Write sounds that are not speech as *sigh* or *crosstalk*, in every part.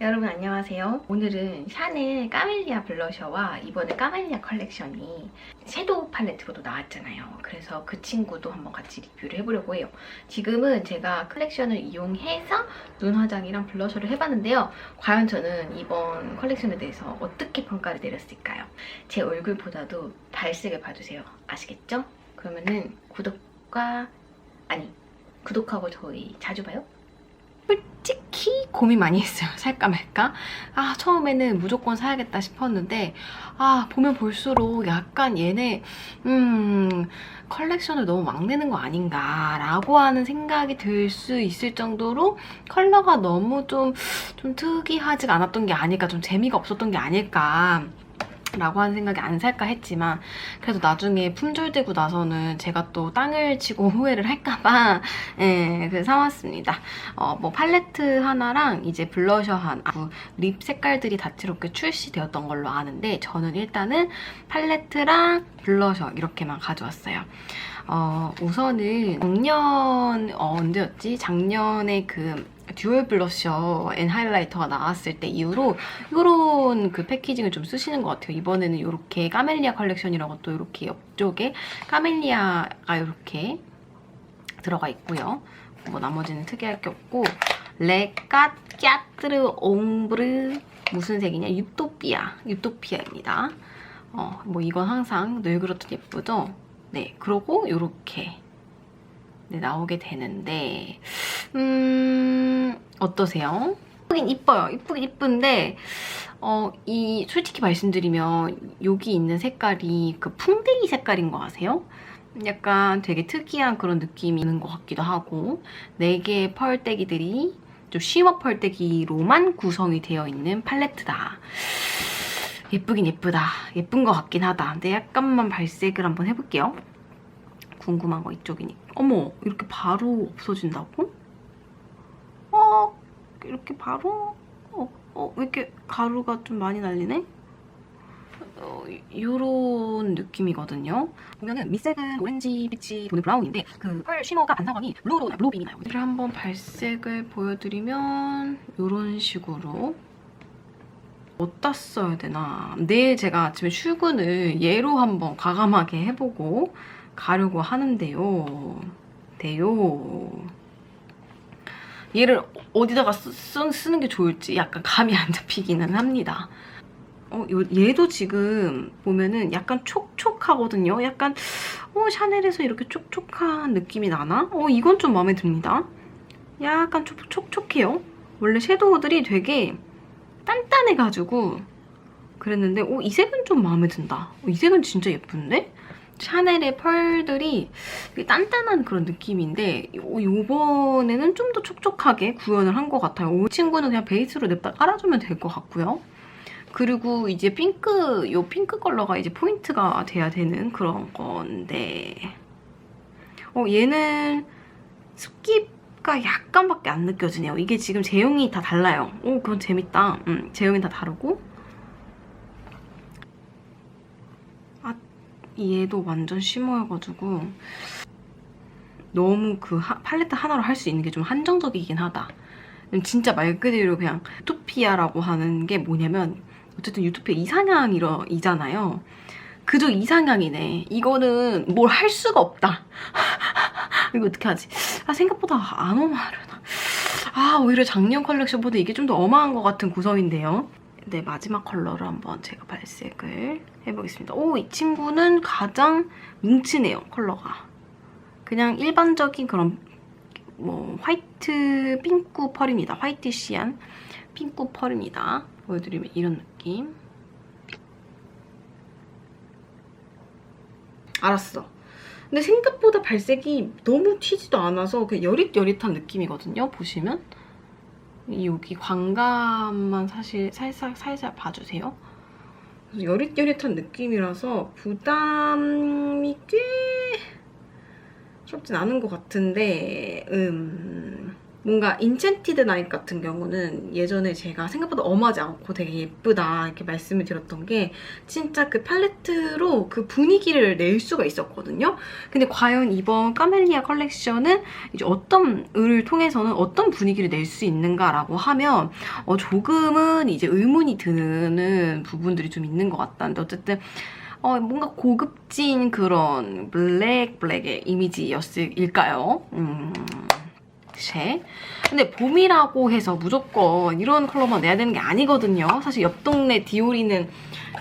여러분 안녕하세요. 오늘은 샤넬 까멜리아 블러셔와 이번에 까멜리아 컬렉션이 섀도우 팔레트로도 나왔잖아요. 그래서 그 친구도 한번 같이 리뷰를 해보려고 해요. 지금은 제가 컬렉션을 이용해서 눈 화장이랑 블러셔를 해봤는데요. 과연 저는 이번 컬렉션에 대해서 어떻게 평가를 내렸을까요? 제 얼굴보다도 발색을 봐주세요. 아시겠죠? 그러면은 구독과 아니 구독하고 저희 자주 봐요. 솔직히 고민 많이 했어요. *laughs* 살까 말까? 아, 처음에는 무조건 사야겠다 싶었는데, 아, 보면 볼수록 약간 얘네, 음, 컬렉션을 너무 막 내는 거 아닌가라고 하는 생각이 들 수 있을 정도로 컬러가 너무 좀, 좀 특이하지가 않았던 게 아닐까, 좀 재미가 없었던 게 아닐까. 라고 하는 생각이 안 살까 했지만 그래도 나중에 품절되고 나서는 제가 또 땅을 치고 *laughs* 후회를 할까봐 예, 그래서 사왔습니다. 어, 뭐 팔레트 하나랑 이제 블러셔 하나, 그립 색깔들이 다채롭게 출시되었던 걸로 아는데 저는 일단은 팔레트랑 블러셔 이렇게만 가져왔어요. 어, 우선은 작년 어, 언제였지? 작년에 그 듀얼 블러셔 앤 하이라이터가 나왔을 때 이후로 이런 그 패키징을 좀 쓰시는 것 같아요. 이번에는 이렇게 까멜리아 컬렉션이라고 또 이렇게 옆쪽에 까멜리아가 이렇게 들어가 있고요. 뭐 나머지는 특이할 게 없고 레까 까뜨르 옹브르 무슨 색이냐? 유토피아. 유토피아입니다. 어, 뭐 이건 항상 늘 그렇듯 예쁘죠? 네, 그러고 이렇게 네, 나오게 되는데 음 어떠세요? 이쁘긴 이뻐요. 이쁘긴 이쁜데 어, 이 솔직히 말씀드리면 여기 있는 색깔이 그 풍뎅이 색깔인 거 아세요? 약간 되게 특이한 그런 느낌이 있는 것 같기도 하고 네 개의 펄떼기들이 좀 쉬머 펄떼기로만 구성이 되어 있는 팔레트다. 예쁘긴 예쁘다. 예쁜 것 같긴 하다. 근데 약간만 발색을 한번 해볼게요. 궁금한 거 이쪽이니까. 어머, 이렇게 바로 없어진다고? 어, 이렇게 바로? 어, 어, 왜 이렇게 가루가 좀 많이 날리네? 어, 요런 느낌이거든요. 보면은 밑색은 오렌지 빛이 도는 브라운인데 그펄 쉬머가 반사광이 블루로 블루빔이 나요. 이를 한번 발색을 보여드리면 요런 식으로 어디다 써야 되나 내일 제가 아침에 출근을 얘로 한번 과감하게 해보고 가려고 하는데요. 돼요. 얘를 어디다가 쓰, 쓰, 쓰는 게 좋을지 약간 감이 안 잡히기는 합니다. 어, 요, 얘도 지금 보면은 약간 촉촉하거든요. 약간 어, 샤넬에서 이렇게 촉촉한 느낌이 나나? 어, 이건 좀 마음에 듭니다. 약간 촉, 촉촉해요. 원래 섀도우들이 되게 단단해가지고 그랬는데 어, 이 색은 좀 마음에 든다. 어, 이 색은 진짜 예쁜데? 샤넬의 펄들이 단단한 그런 느낌인데 요- 요번에는 좀 더 촉촉하게 구현을 한 것 같아요. 이 친구는 그냥 베이스로 냅다 깔아주면 될 것 같고요. 그리고 이제 핑크, 요 핑크 컬러가 이제 포인트가 돼야 되는 그런 건데 어, 얘는 습기가 약간밖에 안 느껴지네요. 이게 지금 제형이 다 달라요. 오, 그건 재밌다. 음, 제형이 다 다르고 아, 얘도 완전 쉬머여가지고 너무 그 하- 팔레트 하나로 할 수 있는 게 좀 한정적이긴 하다. 진짜 말 그대로 그냥 유토피아라고 하는 게 뭐냐면 어쨌든 유토피아 이상향이잖아요. 그저 이상향이네. 이거는 뭘 할 수가 없다. *laughs* 이거 어떻게 하지? 아 생각보다 안 어마르나. 아 오히려 작년 컬렉션보다 이게 좀 더 어마한 것 같은 구성인데요. 네 마지막 컬러를 한번 제가 발색을 해보겠습니다. 오 이 친구는 가장 뭉치네요 컬러가. 그냥 일반적인 그런 뭐 화이트 핑크 펄입니다. 화이트시한 핑크 펄입니다. 보여드리면 이런 느낌. 알았어. 근데 생각보다 발색이 너무 튀지도 않아서 그 여릿여릿한 느낌이거든요. 보시면 이 여기 광감만 사실 살살 살살 봐주세요. 그래서 여릿여릿한 느낌이라서 부담이 꽤 적진 않은 것 같은데 음 뭔가 인챈티드 나잇 같은 경우는 예전에 제가 생각보다 엄하지 않고 되게 예쁘다 이렇게 말씀을 드렸던 게 진짜 그 팔레트로 그 분위기를 낼 수가 있었거든요. 근데 과연 이번 까멜리아 컬렉션은 이제 어떤 을 통해서는 어떤 분위기를 낼 수 있는가라고 하면 어, 조금은 이제 의문이 드는 부분들이 좀 있는 것 같다는데 어쨌든 어, 뭔가 고급진 그런 블랙 블랙의 이미지였을까요? 음, 쉐. 근데 봄이라고 해서 무조건 이런 컬러만 내야 되는 게 아니거든요. 사실 옆 동네 디오리는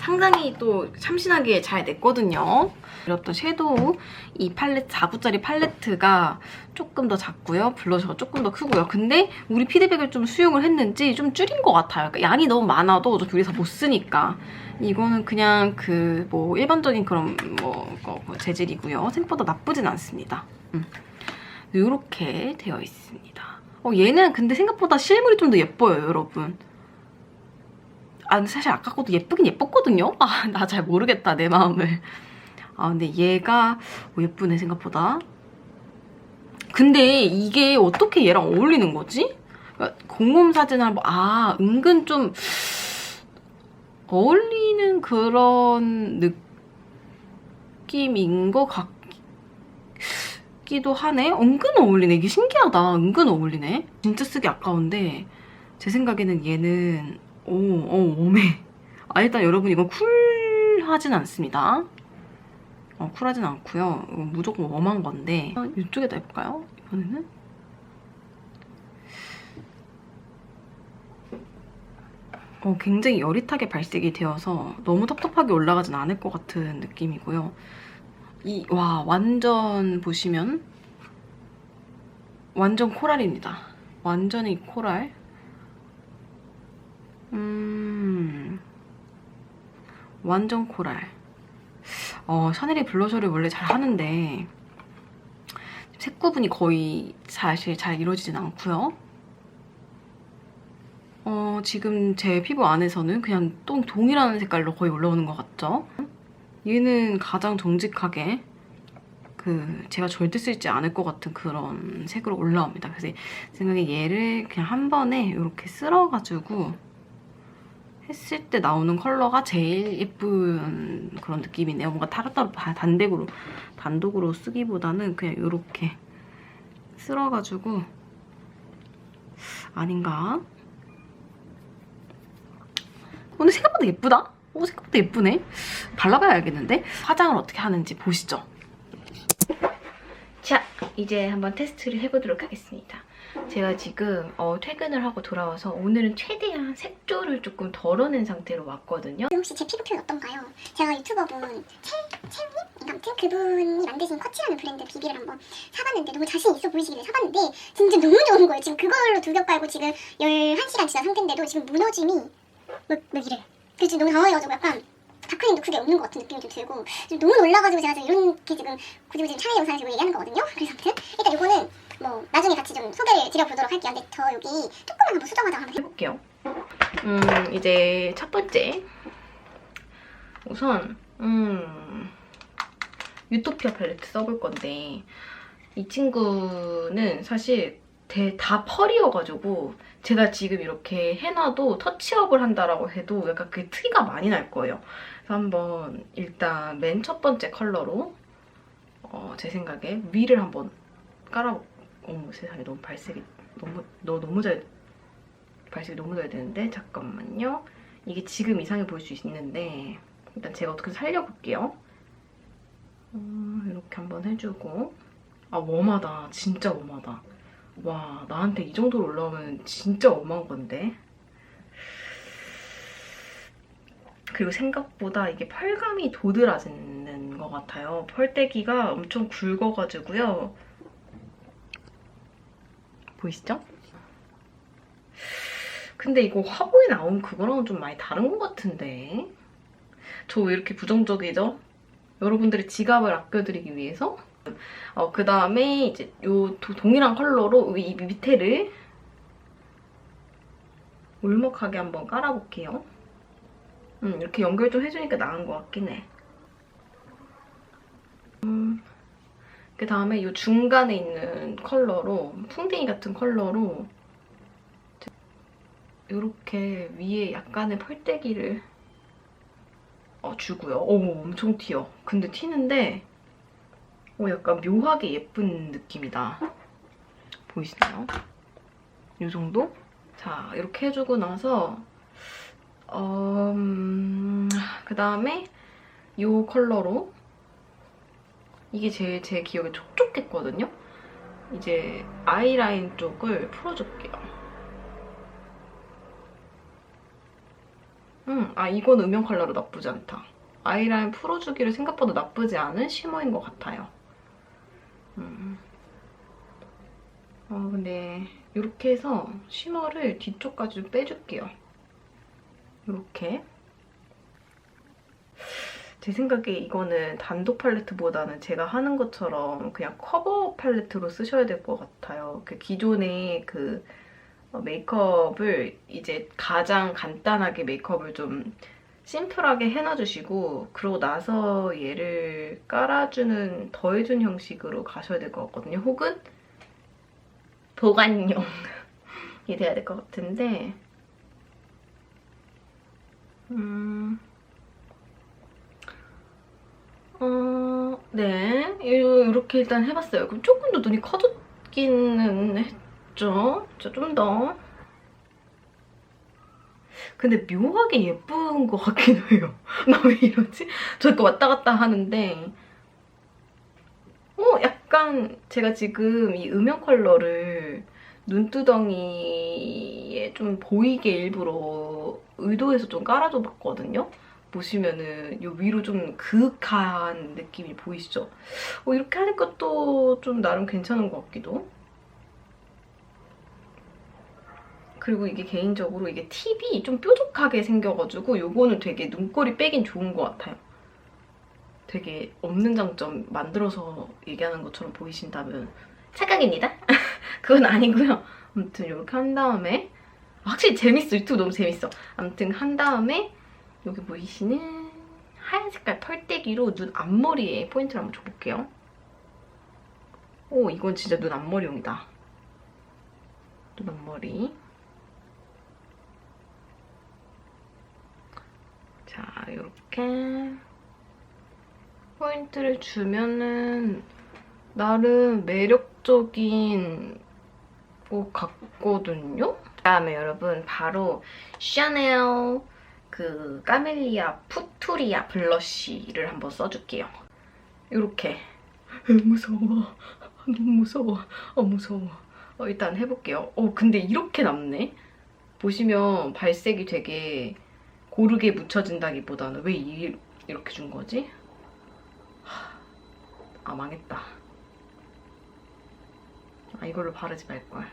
상당히 또 참신하게 잘 냈거든요. 그렸던 섀도우 이 팔레트 4구짜리 팔레트가 조금 더 작고요. 블러셔가 조금 더 크고요. 근데 우리 피드백을 좀 수용을 했는지 좀 줄인 것 같아요. 그러니까 양이 너무 많아도 어차피 다못 쓰니까. 이거는 그냥 그 뭐 일반적인 그런 뭐, 뭐, 뭐 재질이고요. 생각보다 나쁘진 않습니다. 음. 이렇게 되어 있습니다. 어, 얘는 근데 생각보다 실물이 좀 더 예뻐요, 여러분. 아, 사실 아까 것도 예쁘긴 예뻤거든요? *laughs* 아, 나 잘 모르겠다, 내 마음을. 아, 근데 얘가 어, 예쁘네, 생각보다. 근데 이게 어떻게 얘랑 어울리는 거지? 그러니까 공홈 사진을 뭐, 아, 은근 좀 어울리는 그런 느낌인 것 같 기도 하네? 은근 어울리네. 이게 신기하다. 은근 어울리네. 진짜 쓰기 아까운데 제 생각에는 얘는 오, 오, 오메. 아, 일단 여러분 이건 쿨하진 않습니다. 어, 쿨하진 않고요. 무조건 웜한 건데 어, 이쪽에다 해볼까요? 이번에는 어, 굉장히 여릿하게 발색이 되어서 너무 텁텁하게 올라가진 않을 것 같은 느낌이고요. 이, 와, 완전 보시면 완전 코랄입니다. 완전히 코랄. 음, 완전 코랄. 어, 샤넬이 블러셔를 원래 잘 하는데 색 구분이 거의 사실 잘 이루어지진 않고요. 어, 지금 제 피부 안에서는 그냥 또 동일한 색깔로 거의 올라오는 것 같죠? 얘는 가장 정직하게 그 제가 절대 쓰지 않을 것 같은 그런 색으로 올라옵니다. 그래서 제 생각에 얘를 그냥 한 번에 이렇게 쓸어가지고 했을 때 나오는 컬러가 제일 예쁜 그런 느낌이네요. 뭔가 따로따로 단독으로, 단독으로 쓰기보다는 그냥 이렇게 쓸어가지고 아닌가? 오늘 생각보다 예쁘다? 오, 생각보다 예쁘네. 발라봐야 알겠는데? 화장을 어떻게 하는지 보시죠. 자, 이제 한번 테스트를 해보도록 하겠습니다. 제가 지금 어, 퇴근을 하고 돌아와서 오늘은 최대한 색조를 조금 덜어낸 상태로 왔거든요. 혹시 제 피부 표현 어떤가요? 제가 유튜버분 첼, 첼님? 아무튼 그분이 만드신 커치라는 브랜드 비비를 한번 사봤는데 너무 자신 있어 보이시길래 사봤는데 진짜 너무 좋은 거예요. 지금 그걸로 두 겹 깔고 지금 11시간 지난 상태인데도 지금 무너짐이 막, 막 이래. 그래서 지금 너무 당황해가지고 약간 다크림도 크게 없는 것 같은 느낌이 좀 들고 지금 너무 놀라가지고 제가 지금 이렇게 지금 굳이 지금 촬영 영상을 지금 얘기하는 거거든요. 그래서 아무튼 일단 이거는 뭐 나중에 같이 좀 소개를 드려보도록 할게요. 근데 저 여기 조금만 한번 수정 화장 한번 해볼게요. 음, 이제 첫 번째. 우선, 음, 유토피아 팔레트 써볼 건데, 이 친구는 사실 대, 다 펄이어가지고, 제가 지금 이렇게 해놔도 터치업을 한다라고 해도 약간 그 티가 많이 날 거예요. 그래서 한번 일단 맨 첫 번째 컬러로, 어, 제 생각에 위를 한번 깔아볼게요. 어머 세상에 너무 발색이 너무 너 너무 잘 발색이 너무 잘 되는데 잠깐만요. 이게 지금 이상해 보일 수 있는데 일단 제가 어떻게 살려볼게요. 어, 이렇게 한번 해주고 아 웜하다 진짜 웜하다 와 나한테 이 정도로 올라오면 진짜 웜한 건데? 그리고 생각보다 이게 펄감이 도드라지는 것 같아요. 펄떼기가 엄청 굵어가지고요. 보이시죠? 근데 이거 화보에 나온 그거랑은 좀 많이 다른 것 같은데? 저 왜 이렇게 부정적이죠? 여러분들의 지갑을 아껴드리기 위해서 어, 그 다음에 이제 요 도, 동일한 컬러로 이 밑에를 울먹하게 한번 깔아볼게요. 음, 이렇게 연결 좀 해주니까 나은 것 같긴 해. 음, 그 다음에 이 중간에 있는 컬러로 풍뎅이 같은 컬러로 이렇게 위에 약간의 펄떼기를 어, 주고요. 오 엄청 튀어. 근데 튀는데 어, 약간 묘하게 예쁜 느낌이다. 보이시나요? 이 정도? 자 이렇게 해주고 나서 어, 음, 그 다음에 이 컬러로 이게 제일 제 기억에 촉촉했거든요. 이제 아이라인 쪽을 풀어줄게요. 음, 아 이건 음영 컬러로 나쁘지 않다. 아이라인 풀어주기를 생각보다 나쁘지 않은 쉬머인 것 같아요. 어, 근데 이렇게 해서 쉬머를 뒤쪽까지 좀 빼줄게요. 이렇게. 제 생각에 이거는 단독 팔레트보다는 제가 하는 것처럼 그냥 커버 팔레트로 쓰셔야 될 것 같아요. 그 기존의 그 어, 메이크업을 이제 가장 간단하게 메이크업을 좀 심플하게 해놔주시고 그러고 나서 얘를 깔아주는 더해준 형식으로 가셔야 될 것 같거든요. 혹은 보관용이 돼야 될 것 같은데 음... 어, 네. 이렇게 일단 해봤어요. 그럼 조금 더 눈이 커졌기는 했죠. 좀 더. 근데 묘하게 예쁜 것 같기도 해요. *laughs* 나 왜 이러지? 저 이거 왔다 갔다 하는데 어, 약간 제가 지금 이 음영 컬러를 눈두덩이에 좀 보이게 일부러 의도해서 좀 깔아줘 봤거든요. 보시면은 요 위로 좀 그윽한 느낌이 보이시죠? 어, 이렇게 하니까 또 좀 나름 괜찮은 것 같기도. 그리고 이게 개인적으로 이게 팁이 좀 뾰족하게 생겨가지고 요거는 되게 눈꼬리 빼긴 좋은 것 같아요. 되게 없는 장점 만들어서 얘기하는 것처럼 보이신다면 착각입니다. *laughs* 그건 아니고요. 아무튼 이렇게 한 다음에 확실히 재밌어. 유튜브 너무 재밌어. 아무튼 한 다음에 여기 보이시는 하얀 색깔 펄떼기로 눈 앞머리에 포인트를 한번 줘볼게요. 오, 이건 진짜 눈 앞머리용이다. 눈 앞머리. 자, 이렇게 포인트를 주면은 나름 매력적인 것 같거든요? 그 다음에 여러분 바로 샤넬 그 까멜리아 푸투리아 블러쉬를 한번 써줄게요. 이렇게 무서워 너무 무서워 어 무서워 어, 일단 해볼게요. 어 근데 이렇게 남네. 보시면 발색이 되게 고르게 묻혀진다기보다는 왜 이, 이렇게 준 거지? 아 망했다. 아 이걸로 바르지 말걸.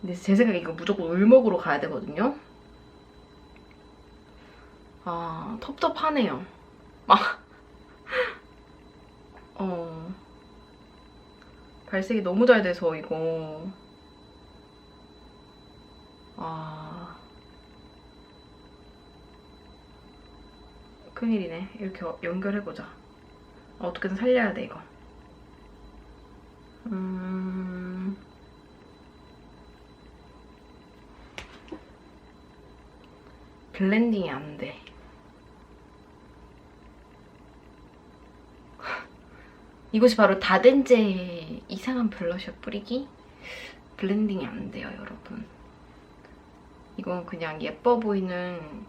근데 제 생각에 이거 무조건 울먹으로 가야 되거든요. 아 텁텁하네요. 아 *laughs* 어. 발색이 너무 잘 돼서 이거 큰일이네. 이렇게 어- 연결해보자. 어떻게든 살려야 돼 이거. 음... 블렌딩이 안 돼. *laughs* 이것이 바로 다덴제 이상한 블러셔 뿌리기? 블렌딩이 안 돼요 여러분. 이건 그냥 예뻐 보이는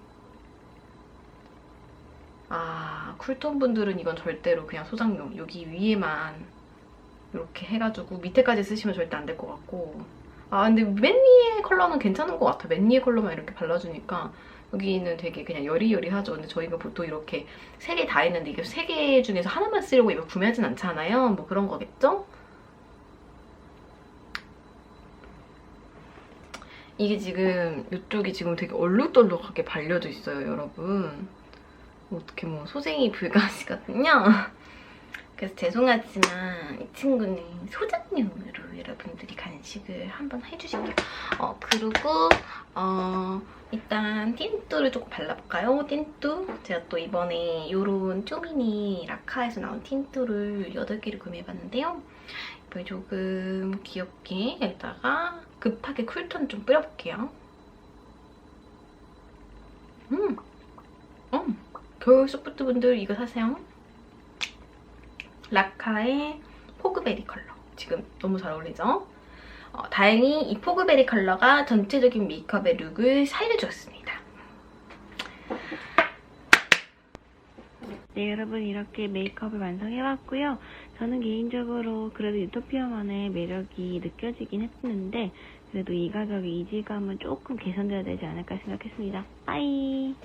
아 쿨톤 분들은 이건 절대로 그냥 소장용 여기 위에만 이렇게 해가지고 밑에까지 쓰시면 절대 안 될 것 같고 아 근데 맨 위에 컬러는 괜찮은 것 같아 맨 위에 컬러만 이렇게 발라주니까 여기는 되게 그냥 여리여리하죠 근데 저희가 보통 이렇게 세 개 다 있는데 이게 세 개 중에서 하나만 쓰려고 이거 구매하진 않잖아요 뭐 그런 거겠죠? 이게 지금 이쪽이 지금 되게 얼룩덜룩하게 발려져 있어요, 여러분. 어떻게 뭐 소생이 불가시거든요. *laughs* 그래서 죄송하지만 이 친구는 소장용으로 여러분들이 간식을 한번 해주실게요. 어, 그리고 어, 일단 틴트를 조금 발라볼까요? 틴트. 제가 또 이번에 요런 쪼미니 라카에서 나온 틴트를 8개를 구매해봤는데요. 이번에 조금 귀엽게 여기다가 급하게 쿨톤 좀 뿌려볼게요. 음, 음, 겨울 소프트 분들 이거 사세요. 라카의 포그베리 컬러. 지금 너무 잘 어울리죠? 어, 다행히 이 포그베리 컬러가 전체적인 메이크업의 룩을 살려주었습니다. 네, 여러분 이렇게 메이크업을 완성해봤고요. 저는 개인적으로 그래도 유토피아만의 매력이 느껴지긴 했는데 그래도 이 가격의 이질감은 조금 개선돼야 되지 않을까 생각했습니다. 빠이!